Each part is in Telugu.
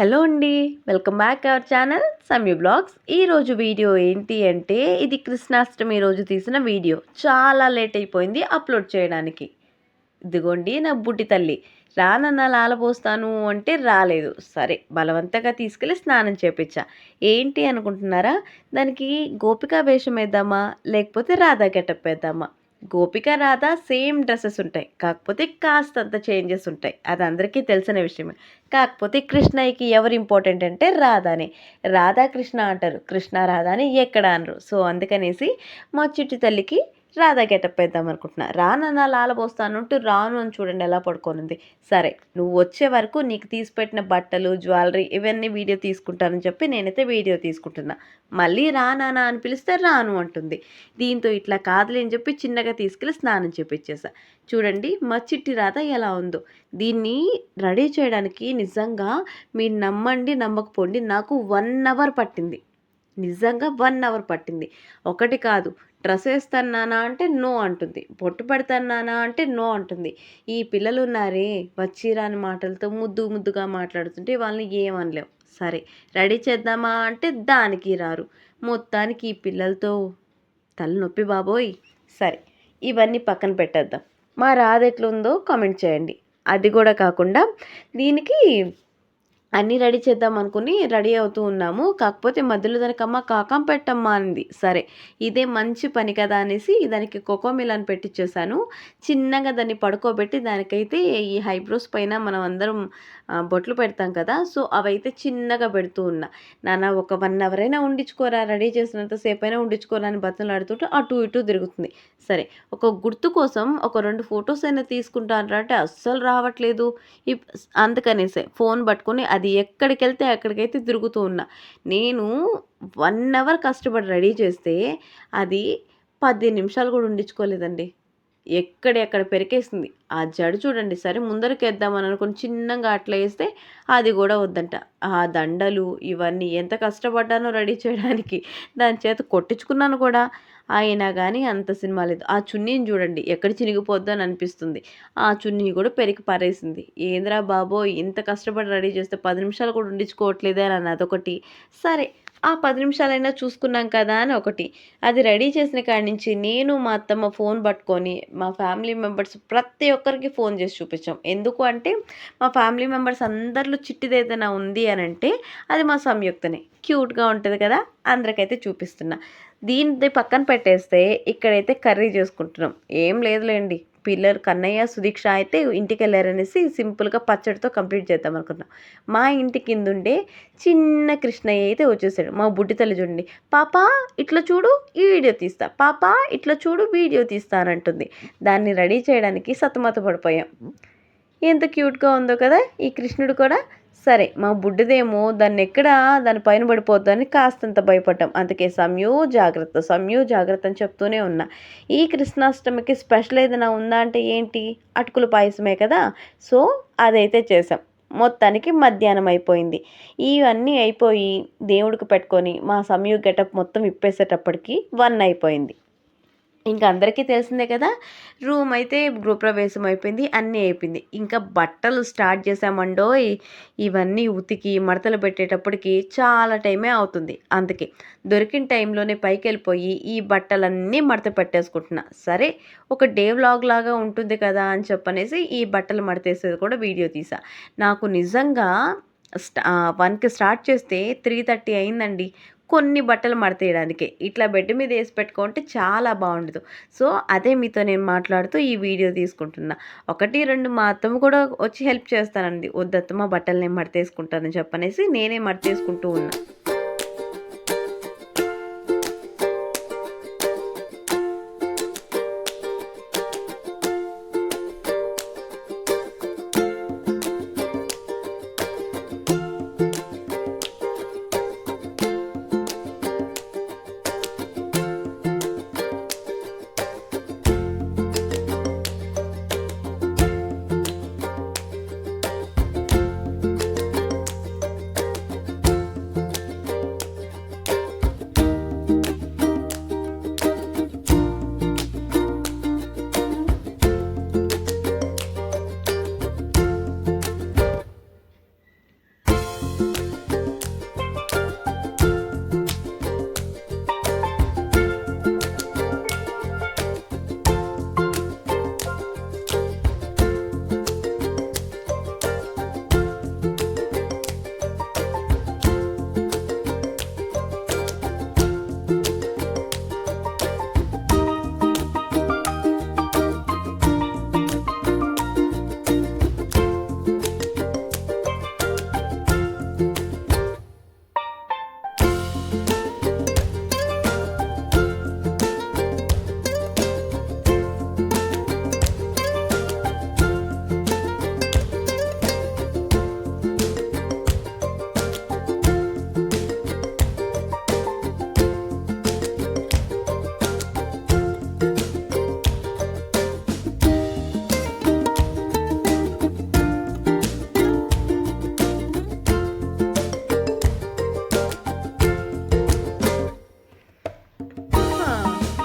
హలో అండి welcome back our channel Sami vlogs. ఈరోజు వీడియో ఏంటి అంటే ఇది కృష్ణాష్టమి రోజు తీసిన వీడియో. చాలా లేట్ అయిపోయింది అప్లోడ్ చేయడానికి. ఇదిగోండి నా బుట్టి తల్లి. రానన్న లాలపోస్తాను అంటే రాలేదు. సరే బలవంతంగా తీసుకెళ్ళి స్నానం చేపించా ఏంటి అనుకుంటున్నారా? దానికి గోపికా వేషం వేద్దామా? లేకపోతే రాధా గెటప్ వేద్దామా? గోపిక రాధ సేమ్ డ్రెస్సెస్ ఉంటాయి. కాకపోతే కాస్తంత చేంజెస్ ఉంటాయి. అది అందరికీ తెలిసిన విషయమే. కాకపోతే కృష్ణయ్యకి ఎవరు ఇంపార్టెంట్ అంటే రాధానే. రాధాకృష్ణ అంటారు. కృష్ణ రాధాని ఎక్కడ అనరు. సో అందుకనేసి మా చిట్టి తల్లికి రాధా గెటప్ వేద్దాం అనుకుంటున్నా. రానన్నా లాలబోస్తాను అంటూ రాను అని చూడండి ఎలా పడుకోనుంది. సరే నువ్వు వచ్చే వరకు నీకు తీసిపెట్టిన బట్టలు జ్యువెలరీ ఇవన్నీ వీడియో తీసుకుంటానని చెప్పి నేనైతే వీడియో తీసుకుంటున్నా. మళ్ళీ రానానా అని పిలిస్తే రాను అంటుంది. దీంతో ఇట్లా కాదులే అని చెప్పి చిన్నగా తీసుకెళ్ళి స్నానం చేపించేసా చూడండి మా చిట్టి రాధ ఎలా ఉందో. దీన్ని రెడీ చేయడానికి నిజంగా మీరు నమ్మండి నమ్మకపోండి నాకు వన్ అవర్ పట్టింది. నిజంగా వన్ అవర్ పట్టింది. ఒకటి కాదు డ్రెస్ వేస్తానా అంటే నో అంటుంది. బొట్టు పెడతానా అంటే నో అంటుంది. ఈ పిల్లలు ఉన్నారే వచ్చిరాని మాటలతో ముద్దు ముద్దుగా మాట్లాడుతుంటే వాళ్ళని ఏమనలేవు సరే రెడీ చేద్దామా అంటే దానికి రారు. మొత్తానికి ఈ పిల్లలతో తలనొప్పి బాబోయ్. సరే ఇవన్నీ పక్కన పెట్టేద్దాం. మా రాధ ఎట్లుందో కామెంట్ చేయండి. అది కూడా కాకుండా దీనికి అన్నీ రెడీ చేద్దాం అనుకుని రెడీ అవుతూ ఉన్నాము. కాకపోతే మధ్యలో దానికి అమ్మ కాకం పెట్టమ్మా అంది. సరే ఇదే మంచి పని కదా అనేసి దానికి కోకోమిలాన్ పెట్టించేసాను చిన్నగా దాన్ని పడుకోబెట్టి దానికైతే ఈ హైబ్రోస్ పైన మనం అందరం బొట్లు పెడతాం కదా సో అవైతే చిన్నగా పెడుతూ ఉన్నా. నాన్న ఒక వన్ అవర్ అయినా ఉండించుకోరా రెడీ చేసినంతసేపు అయినా ఉండించుకోరా అని బతులు ఆడుతుంటే అటు ఇటు తిరుగుతుంది. సరే ఒక గుర్తు కోసం ఒక రెండు ఫొటోస్ అయినా తీసుకుంటాను అంటే అస్సలు రావట్లేదు. అందుకనేసే ఫోన్ పట్టుకొని అది ఎక్కడికి వెళ్తే అక్కడికైతే తిరుగుతూ ఉన్నా. నేను వన్ అవర్ కష్టపడి రెడీ చేస్తే అది పది నిమిషాలు కూడా ఉండించుకోలేదండి ఎక్కడెక్కడ పెరికేసింది. ఆ జడు చూడండి సరే ముందరకేద్దామని అనుకుని చిన్నగా అట్లా వేస్తే అది కూడా వద్దంట. ఆ దండలు ఇవన్నీ ఎంత కష్టపడ్డానో రెడీ చేయడానికి దాని చేత కొట్టించుకున్నాను కూడా. అయినా కానీ అంత సినిమా లేదు. ఆ చున్నీని చూడండి ఎక్కడ చినిగిపోద్దో అని అనిపిస్తుంది. ఆ చున్నీ కూడా పెరికి పారేసింది. ఏంద్రా బాబో ఇంత కష్టపడి రెడీ చేస్తే పది నిమిషాలు కూడా ఉండించుకోవట్లేదే అని అదొకటి సరే ఆ పది నిమిషాలైనా చూసుకున్నాం కదా అని ఒకటి. అది రెడీ చేసిన కాడి నుంచి నేను మా అత్తమ్మ ఫోన్ పట్టుకొని మా ఫ్యామిలీ మెంబర్స్ ప్రతి ఒక్కరికి ఫోన్ చేసి చూపించాం. ఎందుకు అంటే మా ఫ్యామిలీ మెంబర్స్ అందరిలో చిట్టిది ఏదైనా ఉంది అని అంటే అది మా సంయుక్తనే. క్యూట్గా ఉంటుంది కదా అందరికైతే చూపిస్తున్నా. దీన్ని పక్కన పెట్టేస్తే ఇక్కడైతే కర్రీ చేసుకుంటున్నాం. ఏం లేదులేండి. పిల్లలు కన్నయ్య సుదీక్ష అయితే ఇంటికి వెళ్ళారనేసి సింపుల్గా పచ్చడితో కంప్లీట్ చేద్దాం అనుకున్నాం. మా ఇంటి కింద ఉండే చిన్న కృష్ణయ్య అయితే వచ్చేసాడు. మా బుడ్డి తల్లి చూడండి. పాప ఇట్లా చూడు ఈ వీడియో తీస్తా. పాప ఇట్లా చూడు వీడియో తీస్తానంటుంది దాన్ని రెడీ చేయడానికి సతమత పడిపోయాం ఎంత క్యూట్గా ఉందో కదా ఈ కృష్ణుడు కూడా. సరే మా బుడ్డిదేమో దాన్ని ఎక్కడ దాని పైన పడిపోద్దని కాస్తంత భయపడ్డాం. అందుకే సమయూ జాగ్రత్త సమయూ జాగ్రత్త అని చెప్తూనే ఉన్నా. ఈ కృష్ణాష్టమికి స్పెషల్ ఏదైనా ఉందా అంటే ఏంటి? అటుకుల పాయసమే కదా? సో అదైతే చేసాం మొత్తానికి మధ్యాహ్నం అయిపోయింది. ఇవన్నీ అయిపోయి దేవుడికి పెట్టుకొని మా సమయూ గెటప్ మొత్తం ఇప్పేసేటప్పటికి వన్ అయిపోయింది. ఇంకా అందరికీ తెలిసిందే కదా రూమ్ అయితే గృహప్రవేశం అయిపోయింది అన్నీ అయిపోయింది. ఇంకా బట్టలు స్టార్ట్ చేసామండో ఇవన్నీ ఉతికి మడతలు పెట్టేటప్పటికి చాలా టైమే అవుతుంది. అందుకే దొరికిన టైంలోనే పైకి వెళ్ళిపోయి ఈ బట్టలన్నీ మడత పెట్టేసుకుంటున్నా. సరే ఒక డే వ్లాగ్ లాగా ఉంటుంది కదా అని చెప్పనేసి ఈ బట్టలు మడతేసేది కూడా వీడియో తీసా. నాకు నిజంగా స్టా వన్కి స్టార్ట్ చేస్తే త్రీ థర్టీ అయిందండి. కొన్ని బట్టలు మడతేయడానికి. ఇట్లా బెడ్ మీద వేసి పెట్టుకుంటే చాలా బాగుండదు. సో అదే మీతో నేను మాట్లాడుతూ ఈ వీడియో తీసుకుంటున్నా. ఒకటి రెండు మా అత్తమ్మ కూడా వచ్చి హెల్ప్ చేస్తానండి వద్దత్తమ్మ బట్టలు నేను మడతేసుకుంటానని చెప్పనేసి నేనే మడతేసుకుంటూ ఉన్నా.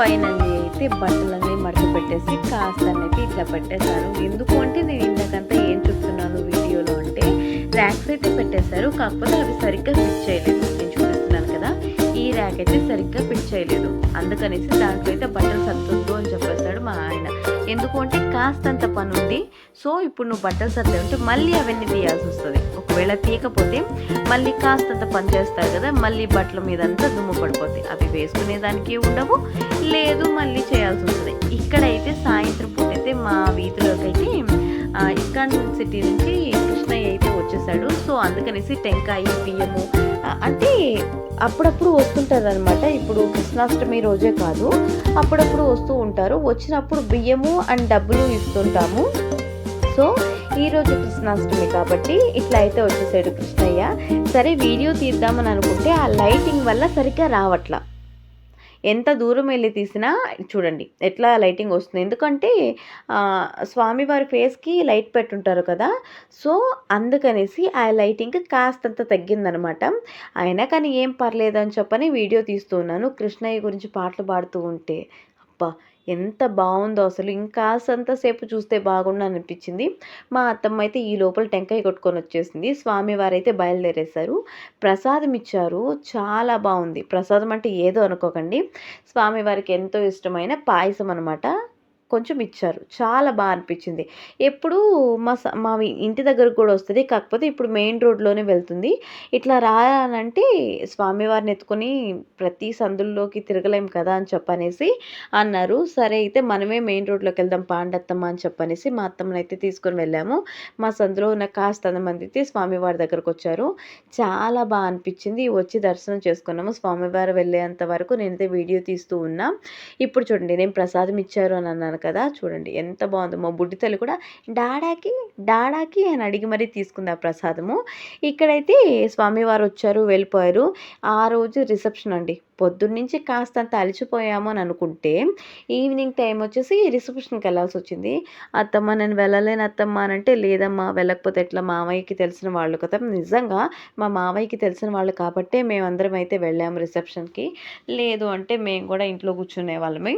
పైన అయితే బట్టలన్నీ మడత పెట్టేసి కాస్త అనేది ఇట్లా పెట్టేశారు. ఎందుకు అంటే నేను ఇంతకంతా ఏం చెప్తున్నాను వీడియోలో అంటే ర్యాక్స్ అయితే పెట్టేశారు కాకపోతే అవి సరిగ్గా ఫిట్ చేయలేదు. నేను చూపిస్తున్నాను కదా ఈ ర్యాక్ అయితే సరిగ్గా ఫిట్ చేయలేదు. అందుకనేసి దాంట్లో అయితే బట్టలు సర్దుద్దు అని చెప్పేస్తాడు మా ఆయన. ఎందుకు అంటే కాస్తంత పని ఉంది సో ఇప్పుడు నువ్వు బట్టలు సర్దే ఉంటే మళ్ళీ అవన్నీ తీయాల్సి వస్తుంది. ఒకవేళ తీయకపోతే మళ్ళీ కాస్తంత పనిచేస్తారు కదా మళ్ళీ బట్టల మీద అంతా దుమ్ము పడిపోతాయి. అవి వేసుకునే దానికి ఉండవు లేదు మళ్ళీ చేయాల్సి వస్తుంది. ఇక్కడైతే సాయంత్రం పూట అయితే మా వీధిలోకి అయితే ఆ, ఇస్కాన్ సిటీ నుంచి కృష్ణయ్య అయితే వచ్చేసాడు. సో అందుకనేసి టెంకాయ బియ్యము అంటే అప్పుడప్పుడు వస్తుంటారు అనమాట ఇప్పుడు కృష్ణాష్టమి రోజే కాదు అప్పుడప్పుడు వస్తూ ఉంటారు. వచ్చినప్పుడు బియ్యము అండ్ డబ్బులు ఇస్తుంటాము. సో ఈరోజు కృష్ణాష్టమి కాబట్టి ఇట్లా అయితే వచ్చేసాడు కృష్ణయ్య. సరే వీడియో తీద్దామని అనుకుంటే ఆ లైటింగ్ వల్ల సరిగ్గా రావట్లా. ఎంత దూరం వెళ్ళి తీసినా చూడండి ఎట్లా లైటింగ్ వస్తుంది. ఎందుకంటే స్వామివారి ఫేస్కి లైట్ పెట్టుంటారు కదా. సో అందుకనేసి ఆ లైటింగ్ కాస్తంత తగ్గిందనమాట. అయినా కానీ ఏం పర్లేదు అని చెప్పని వీడియో తీస్తున్నాను కృష్ణయ్య గురించి పాటలు పాడుతూ ఉంటే అబ్బా ఎంత బాగుందో అసలు. ఇంకాసంత సేపు చూస్తే బాగుండు అనిపించింది మా అత్తమ్మ అయితే ఈ లోపల టెంకాయ కొట్టుకొని వచ్చేసింది. స్వామివారు అయితే బయలుదేరేశారు. ప్రసాదం ఇచ్చారు. చాలా బాగుంది. ప్రసాదం అంటే ఏదో అనుకోకండి. స్వామివారికి ఎంతో ఇష్టమైన పాయసం అనమాట కొంచెం ఇచ్చారు. చాలా బాగా అనిపించింది. ఎప్పుడు మా స- మా ఇంటి దగ్గరకు కూడా వస్తుంది. కాకపోతే ఇప్పుడు మెయిన్ రోడ్లోనే వెళ్తుంది. ఇట్లా రానంటే స్వామివారిని ఎత్తుకొని ప్రతి సందుల్లోకి తిరగలేం కదా అని చెప్పనేసి అన్నారు. సరే అయితే మనమే మెయిన్ రోడ్లోకి వెళ్దాం పాండత్తమ్మ అని చెప్పనేసి మా అత్తమ్మని అయితే తీసుకొని వెళ్ళాము. మా సందులో ఉన్న కాస్త మంది అయితే స్వామివారి దగ్గరకు వచ్చారు. చాలా బాగా అనిపించింది. వచ్చి దర్శనం చేసుకున్నాము. స్వామివారు వెళ్ళేంత వరకు నేనైతే వీడియో తీస్తూ ఉన్నా. ఇప్పుడు చూడండి నేను ప్రసాదం ఇచ్చారు అని అన్నాను కదా! చూడండి ఎంత బాగుందో. మా బుడ్డితల్లి కూడా డాడాకి డాడాకి అని అడిగి మరీ తీసుకుంది ఆ ప్రసాదము. ఇక్కడైతే స్వామివారు వచ్చారు వెళ్ళిపోయారు. ఆ రోజు రిసెప్షన్ అండి. పొద్దున్నుంచి కాస్తంత అలిచిపోయాము అని అనుకుంటే ఈవినింగ్ టైం వచ్చేసి రిసెప్షన్కి వెళ్ళాల్సి వచ్చింది. అత్తమ్మ నేను వెళ్ళలేను అత్తమ్మ అని అంటే లేదమ్మా వెళ్ళకపోతే ఎట్లా? మామయ్యకి తెలిసిన వాళ్ళు కదా! నిజంగా మా మామయ్యకి తెలిసిన వాళ్ళు కాబట్టే మేమందరం అయితే వెళ్ళాము రిసెప్షన్కి. లేదు అంటే మేము కూడా ఇంట్లో కూర్చునే వాళ్ళమే.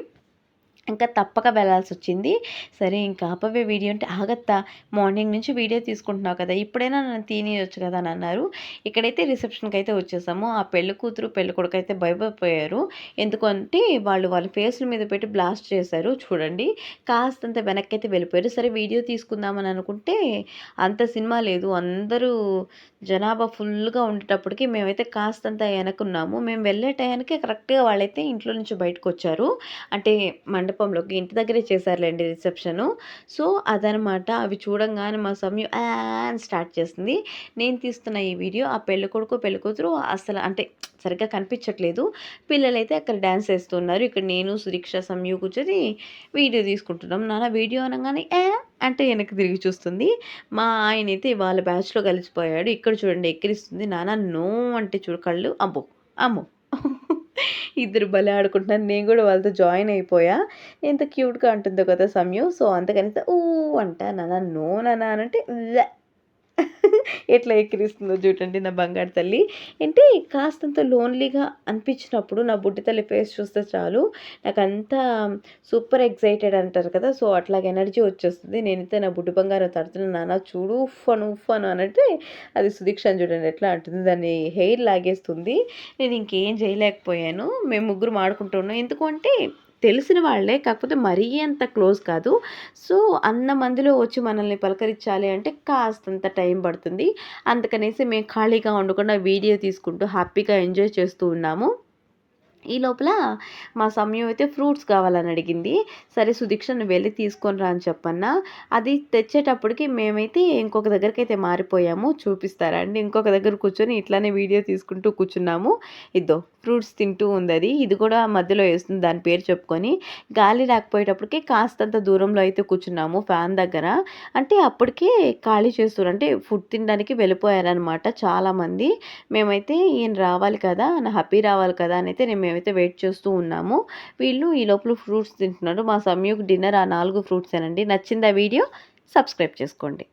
ఇంకా తప్పక వెళ్ళాల్సి వచ్చింది సరే ఇంకా ఆపవే వీడియో అంటే ఆగత్తా మార్నింగ్ నుంచి వీడియో తీసుకుంటున్నావు కదా ఇప్పుడైనా నన్ను తీనియొచ్చు కదా అని అన్నారు. ఇక్కడైతే రిసెప్షన్కి అయితే వచ్చేసాము. ఆ పెళ్ళి కూతురు పెళ్ళి కొడుకు అయితే భయపడిపోయారు. ఎందుకంటే వాళ్ళు వాళ్ళ ఫేస్ల మీద పెట్టి బ్లాస్ట్ చేశారు. చూడండి కాస్తంత వెనక్కి అయితే వెళ్ళిపోయారు. సరే వీడియో తీసుకుందామని అనుకుంటే అంత సినిమా లేదు. అందరూ జనాభా ఫుల్గా ఉండేటప్పటికి మేమైతే కాస్తంత వెనకున్నాము మేము వెళ్ళే టయానికి కరెక్ట్గా వాళ్ళైతే ఇంట్లో నుంచి బయటకు వచ్చారు అంటే మండపంలోకి ఇంటి దగ్గరే చేశారులేండి రిసెప్షను. సో అదనమాట అవి చూడంగానే మా సమయం యాన్ స్టార్ట్ చేస్తుంది నేను తీస్తున్న ఈ వీడియో ఆ పెళ్ళి కొడుకు పెళ్ళి కూతురు అసలు అంటే సరిగ్గా కనిపించట్లేదు. పిల్లలైతే అక్కడ డ్యాన్స్ వేస్తున్నారు. ఇక్కడ నేను సురీక్ష సమయు కూర్చొని వీడియో తీసుకుంటున్నాం. నాన్న వీడియో అనగానే ఏ అంటే వెనక్కి తిరిగి చూస్తుంది. మా ఆయన అయితే వాళ్ళ బ్యాచ్లో కలిసిపోయాడు. ఇక్కడ చూడండి ఎక్కిరిస్తుంది. నాన్న నో అంటే చూడు కళ్ళు. అబ్బో అమ్మో. ఇద్దరు భలే ఆడుకుంటున్నారు. నేను కూడా వాళ్ళతో జాయిన్ అయిపోయా. ఎంత క్యూట్గా అంటుందో కదా సమయం. సో అందుకని ఊ అంట నాన్న నో నాన్న అని అంటే ఎట్లా ఎక్కిరిస్తుందో చూడండి నా బంగారు తల్లి. అంటే కాస్తంత లోన్లీగా అనిపించినప్పుడు నా బుడ్డి తల్లి ఫేస్ చూస్తే చాలు. నాకు అంతా సూపర్ ఎగ్జైటెడ్ అంటారు కదా సో అట్లాగే ఎనర్జీ వచ్చేస్తుంది. నేనైతే నా బుడ్డి బంగారం తడుతున్నా నాన్న చూడు ఉఫ్ఫను ఉఫ్ఫను అనంటే అది సుదీక్ష చూడండి ఎట్లా అంటుంది. దాన్ని హెయిర్ లాగేస్తుంది. నేను ఇంకేం చేయలేకపోయాను. మేము ముగ్గురు ఆడుకుంటున్నాం ఎందుకంటే తెలిసిన వాళ్ళే కాకపోతే మరీ అంత క్లోజ్ కాదు. సో అన్న మందిలో వచ్చి మనల్ని పలకరించాలి అంటే కాస్తంత టైం పడుతుంది. అందుకనేసి మేము ఖాళీగా ఉండకుండా వీడియో తీసుకుంటూ హ్యాపీగా ఎంజాయ్ చేస్తూ ఉన్నాము. ఈ లోపల మా సమయం అయితే ఫ్రూట్స్ కావాలని అడిగింది. సరే సుదీక్షను వెళ్ళి తీసుకొని రా అని చెప్పన్నా. అది తెచ్చేటప్పటికి మేమైతే ఇంకొక దగ్గరికి అయితే మారిపోయాము. చూపిస్తారా అండి? ఇంకొక దగ్గర కూర్చొని ఇట్లానే వీడియో తీసుకుంటూ కూర్చున్నాము. ఇద్దో. ఫ్రూట్స్ తింటూ ఉంది అది ఇది కూడా మధ్యలో వేస్తుంది. దాని పేరు చెప్పుకొని గాలి రాకపోయేటప్పటికి కాస్తంత దూరంలో అయితే కూర్చున్నాము ఫ్యాన్ దగ్గర. అంటే అప్పటికే ఖాళీ చేస్తున్నారు అంటే ఫుడ్ తినడానికి వెళ్ళిపోయారనమాట చాలామంది. మేమైతే ఈయన రావాలి కదా నా హ్యాపీ రావాలి కదా అని అయితే మేమైతే వెయిట్ చేస్తూ ఉన్నాము. వీళ్ళు ఈ లోపల ఫ్రూట్స్ తింటున్నారు. మా సమయకు డిన్నర్ ఆ నాలుగు ఫ్రూట్స్ ఏనండి నచ్చింది ఆ వీడియో సబ్స్క్రైబ్ చేసుకోండి.